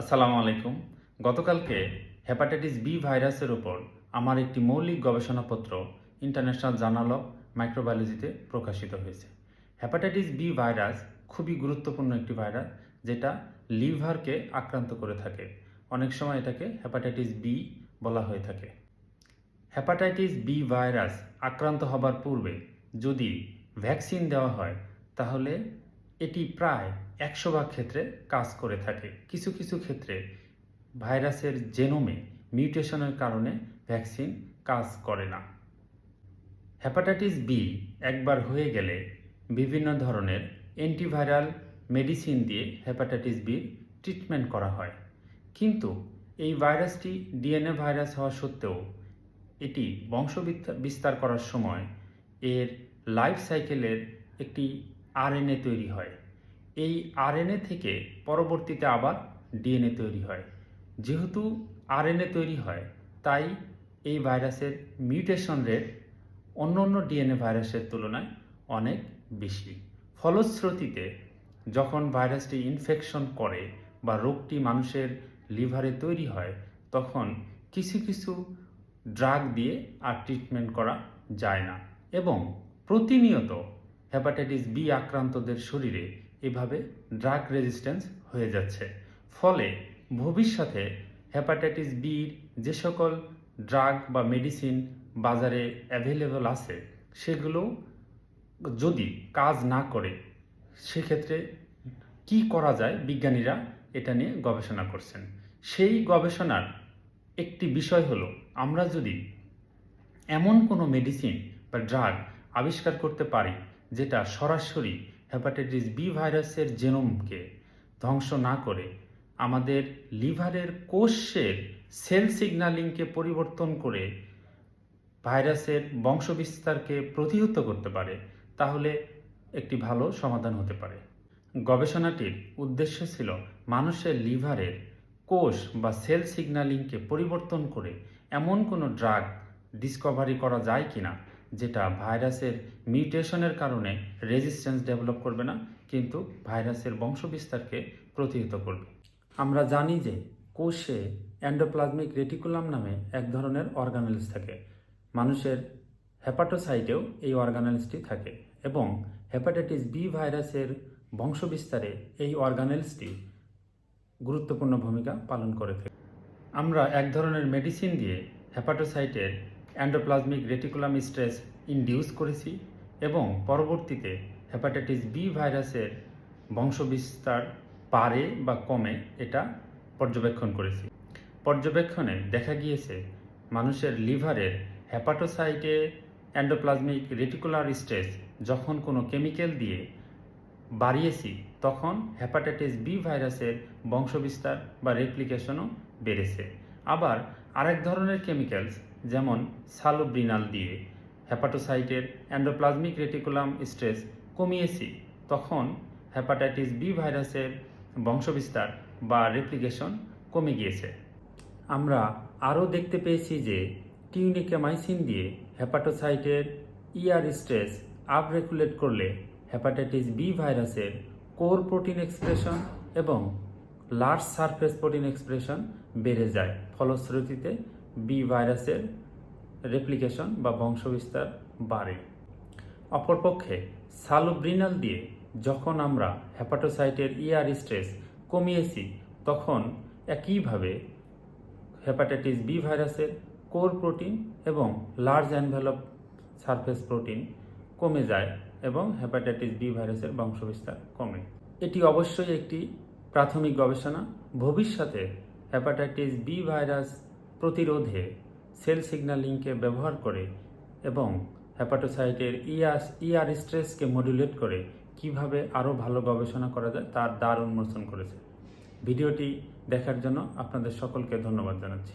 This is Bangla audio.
আসসালামু আলাইকুম। গতকালকে হেপাটাইটিস বি ভাইরাসের উপর আমার একটি মৌলিক গবেষণাপত্র ইন্টারন্যাশনাল জার্নাল অফ মাইক্রোবায়োলজিতে প্রকাশিত হয়েছে। হেপাটাইটিস বি ভাইরাস খুবই গুরুত্বপূর্ণ একটি ভাইরাস যেটা লিভারকে আক্রান্ত করে থাকে। অনেক সময় এটাকে হেপাটাইটিস বি বলা হয়ে থাকে। হেপাটাইটিস বি ভাইরাস আক্রান্ত হবার পূর্বে যদি ভ্যাকসিন দেওয়া হয়, তাহলে এটি প্রায় একশো ভাগ ক্ষেত্রে কাজ করে থাকে। কিছু কিছু ক্ষেত্রে ভাইরাসের জেনোমে মিউটেশনের কারণে ভ্যাকসিন কাজ করে না। হ্যাপাটাইটিস বি একবার হয়ে গেলে বিভিন্ন ধরনের অ্যান্টিভাইরাল মেডিসিন দিয়ে হেপাটাইটিস বির ট্রিটমেন্ট করা হয়। কিন্তু এই ভাইরাসটি ডিএনএ ভাইরাস হওয়া সত্ত্বেও এটি বংশ বিস্তা- বিস্তার করার সময় এর লাইফ সাইকেলের একটি আরএনএ তৈরি হয়। এই আরএনএ থেকে পরবর্তীতে আবার ডিএনএ তৈরি হয়। যেহেতু আরএনএ তৈরি হয়, তাই এই ভাইরাসের মিউটেশন রেট অন্য অন্য ডিএনএ ভাইরাসের তুলনায় অনেক বেশি। ফলশ্রুতিতে, যখন ভাইরাসটি ইনফেকশন করে বা রোগটি মানুষের লিভারে তৈরি হয়, তখন কিছু কিছু ড্রাগ দিয়ে আর ট্রিটমেন্ট করা যায় না। এবং প্রতিনিয়ত হেপাটাইটিস বি আক্রান্তদের শরীরে এভাবে ড্রাগ রেজিস্ট্যান্স হয়ে যাচ্ছে। ফলে ভবিষ্যতে হেপাটাইটিস বির যে সকল ড্রাগ বা মেডিসিন বাজারে অ্যাভেলেবল আছে, সেগুলো যদি কাজ না করে, সেক্ষেত্রে কি করা যায়? বিজ্ঞানীরা এটা নিয়ে গবেষণা করছেন। সেই গবেষণার একটি বিষয় হলো, আমরা যদি এমন কোনো মেডিসিন বা ড্রাগ আবিষ্কার করতে পারি যেটা সরাসরি হেপাটাইটিস বি ভাইরাসের জেনোমকে ধ্বংস না করে আমাদের লিভারের কোষের সেল সিগন্যালিংকে পরিবর্তন করে ভাইরাসের বংশবিস্তারকে প্রতিহত করতে পারে, তাহলে একটি ভালো সমাধান হতে পারে। গবেষণাটির উদ্দেশ্য ছিল মানুষের লিভারের কোষ বা সেল সিগনালিংকে পরিবর্তন করে এমন কোনো ড্রাগ ডিসকভারি করা যায় কিনা যেটা ভাইরাসের মিউটেশনের কারণে রেজিস্ট্যান্স ডেভেলপ করবে না, কিন্তু ভাইরাসের বংশবিস্তারকে প্রতিহত করবে। আমরা জানি যে কোষে অ্যান্ডোপ্লাজমিক রেটিকুলাম নামে এক ধরনের অর্গানেলস থাকে। মানুষের হেপাটোসাইটেও এই অর্গানেলসটি থাকে এবং হেপাটাইটিস বি ভাইরাসের বংশবিস্তারে এই অর্গানেলসটি গুরুত্বপূর্ণ ভূমিকা পালন করে থাকে। আমরা এক ধরনের মেডিসিন দিয়ে হেপাটোসাইটের অ্যান্ডোপ্লাজমিক রেটিকুলাম স্ট্রেস ইনডিউস করেছি এবং পরবর্তীতে হেপাটাইটিস বি ভাইরাসের বংশবিস্তার পারে বা কমে এটা পর্যবেক্ষণ করেছি। পর্যবেক্ষণে দেখা গিয়েছে মানুষের লিভারের হেপাটোসাইটে অ্যান্ডোপ্লাজমিক রেটিকুলার স্ট্রেস যখন কোনো কেমিক্যাল দিয়ে বাড়িয়েছি, তখন হেপাটাইটিস বি ভাইরাসের বংশবিস্তার বা রেপ্লিকেশনও বেড়েছে। আবার আরেক ধরনের কেমিক্যালস যেমন সালোব্রিনাল দিয়ে হেপাটোসাইটের অ্যান্ডোপ্লাজমিক রেটিকুলাম স্ট্রেস কমিয়েছি, তখন হেপাটাইটিস বি ভাইরাসের বংশবিস্তার বা রেপ্লিকেশন কমে গিয়েছে। আমরা আরও দেখতে পেয়েছি যে টিউনিকামাইসিন দিয়ে হেপাটোসাইটের ইআর স্ট্রেস আপ রেগুলেট করলে হেপাটাইটিস বি ভাইরাসের কোর প্রোটিন এক্সপ্রেশন এবং লার্জ সারফেস প্রোটিন এক্সপ্রেশন বেড়ে যায়, ফলশ্রুতিতে বি ভাইরাসের রেপ্লিকেশন বা বংশবিস্তার বাড়ে। অপরপক্ষে সালোব্রিনাল দিয়ে যখন আমরা হেপাটোসাইটের ইয়ার স্ট্রেস কমিয়েছি, তখন একইভাবে হেপাটাইটিস বি ভাইরাসের কোর প্রোটিন এবং লার্জ অ্যানভেলপ সারফেস প্রোটিন কমে যায় এবং হেপাটাইটিস বি ভাইরাসের বংশবিস্তার কমে। এটি অবশ্যই একটি প্রাথমিক গবেষণা। ভবিষ্যতে হেপাটাইটিস বি ভাইরাস প্রতিরোধে সেল সিগন্যালিংকে ব্যবহার করে এবং হ্যাপাটোসাইটের ইয়াস ইয়ার স্ট্রেসকে মডুলেট করে কীভাবে আরও ভালো গবেষণা করা যায় তার দ্বার উন্মোচন করেছে। ভিডিওটি দেখার জন্য আপনাদের সকলকে ধন্যবাদ জানাচ্ছি।